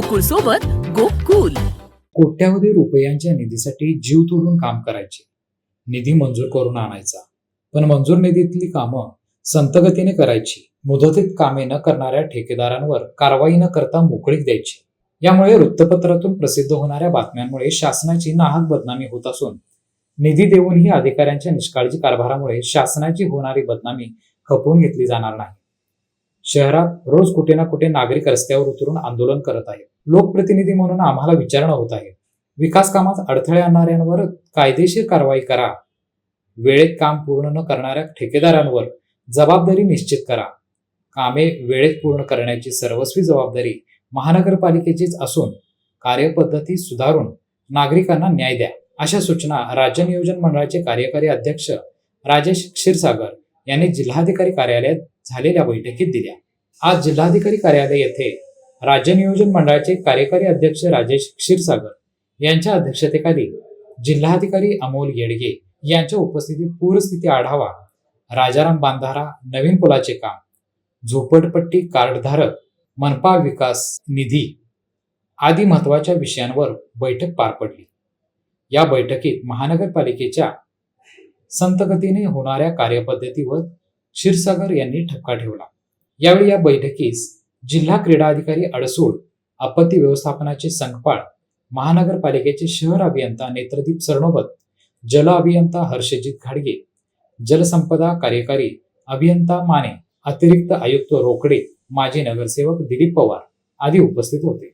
गोकुळ सोबत गोकुल. कोट्यावधी रुपयांच्या निधीसाठी जीव तोडून काम करायचे. निधी मंजूर करून आणायचा. पण मंजूर निधीतली कामं संतगतीने करायची. मुदतीत कामे न करणाऱ्या ठेकेदारांवर कारवाई न करता मोकळीक द्यायची. यामुळे वृत्तपत्रातून प्रसिद्ध होणाऱ्या बातम्यांमुळे शासनाची नाहक बदनामी होत असून निधी देऊनही अधिकाऱ्यांच्या निष्काळजी कारभारामुळे शासनाची होणारी बदनामी खपवून घेतली जाणार नाही. शहरात रोज कुठे ना कुठे नागरिक रस्त्यावर उतरून आंदोलन करत आहेत. लोकप्रतिनिधी म्हणून आम्हाला विचारणा होत आहे. विकास कामात अडथळे आणणाऱ्यांवर कायदेशीर कारवाई करा. वेळेत काम पूर्ण न करणाऱ्या ठेकेदारांवर जबाबदारी निश्चित करा. कामे वेळेत पूर्ण करण्याची सर्वस्वी जबाबदारी महानगरपालिकेचीच असून कार्यपद्धती सुधारून नागरिकांना न्याय द्या. अशा सूचना राज्य नियोजन मंडळाचे कार्यकारी अध्यक्ष राजेश क्षीरसागर यांनी जिल्हाधिकारी कार्यालयात झालेल्या बैठकीत दिल्या. आज जिल्हाधिकारी कार्यालय येथे राज्य नियोजन मंडळाचे कार्यकारी अध्यक्ष राजेश क्षीरसागर यांच्या अध्यक्षतेखाली जिल्हाधिकारी अमोल येडगे यांच्या उपस्थितीत पूरस्थिती आढावा राजाराम बांधारा नवीन पुलाचे काम झोपडपट्टी कार्डधारक मनपा विकास निधी आदी महत्त्वाच्या विषयांवर बैठक पार पडली. या बैठकीत महानगरपालिकेच्या संतगतीने होणाऱ्या कार्यपद्धतीवर क्षीरसागर यांनी ठपका ठेवला. यावेळी या बैठकीस जिल्हा क्रीडा अधिकारी अडसूळ आपत्ती व्यवस्थापनाचे संकपाळ महानगरपालिकेचे शहर अभियंता नेत्रदीप सरनोबत जल अभियंता हर्षजित घाडगे जलसंपदा कार्यकारी अभियंता माने अतिरिक्त आयुक्त रोकडे माजी नगरसेवक दिलीप पवार आदी उपस्थित होते.